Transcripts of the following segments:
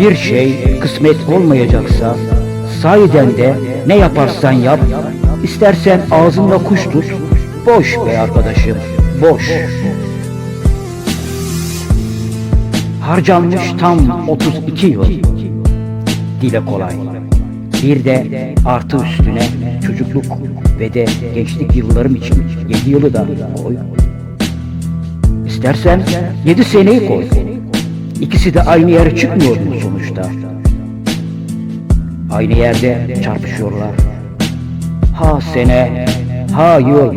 Bir şey kısmet olmayacaksa sahiden de ne yaparsan yap, istersen ağzında kuş tut, boş be arkadaşım, boş. Harcanmış tam 32 yıl. Dile kolay. Bir de artı üstüne çocukluk ve de gençlik yıllarım için 7 yılı da koy. İstersen 7 seneyi koy. İkisi de aynı yere çıkmıyor mu sonuçta? Aynı yerde çarpışıyorlar. Ha sene, ha yıl.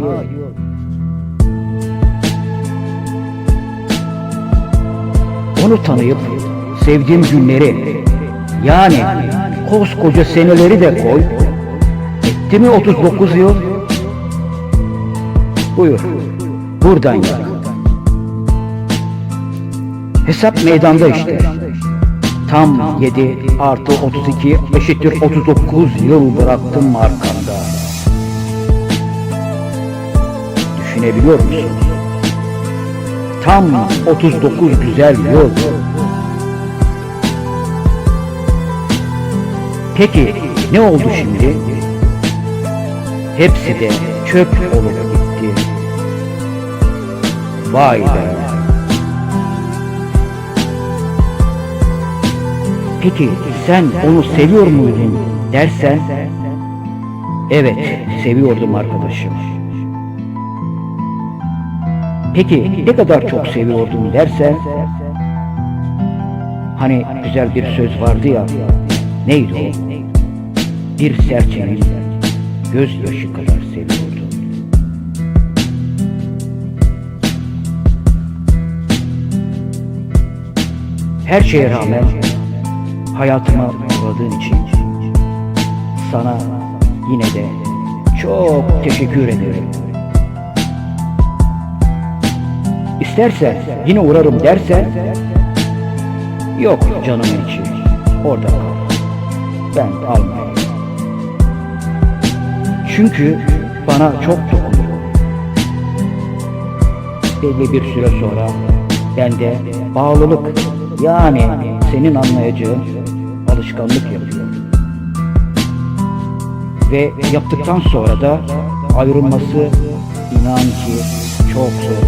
Onu tanıyıp sevdiğim günleri yani koskoca seneleri de koy. Etti mi 39 yıl? Buyur. Buradan yak. Hesap meydanda işte. Tam 7 artı 32 eşittir 39 yıl bıraktım arkamda. Düşünebiliyor musun? Tam 39 güzel yıl. Peki ne oldu şimdi? Hepsi de çöp olup gitti. Vay be. Peki sen onu seviyor muydun dersen? Evet seviyordum arkadaşım. Peki ne kadar çok seviyordum dersen? Hani güzel bir söz vardı ya Neydi o? Bir serçenin gözyaşı kadar seviyordum. Her şeye rağmen hayatıma uğradığın için sana yine de çok teşekkür ederim. İstersen yine uğrarım dersen yok canımın içi orada kal. Ben almayayım. Çünkü bana çok dokunuyor. Belli bir süre sonra bende bağlılık yani senin anlayacağın alışkanlık yapıyor. Ve yaptıktan sonra da ayrılması inan ki çok zor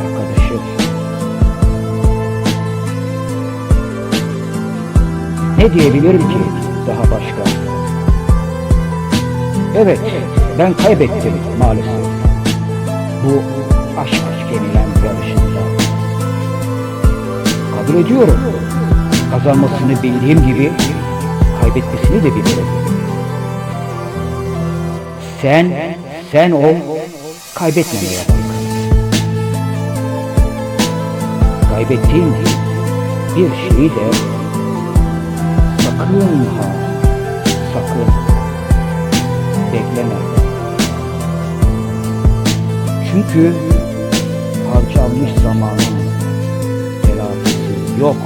arkadaşım. Ne diyebilirim ki daha başka? Evet, ben kaybettim maalesef. Bu aşk denilen yarışında. Kabul ediyorum. Kazanmasını bildiğim gibi kaybetmesini de bilirim. Sen, sen ol, kaybetmemeye bak. Kaybettiğin bir şeyi de sakın ha, sakın bekleme. Çünkü harcanmış zamanın telafisi yok.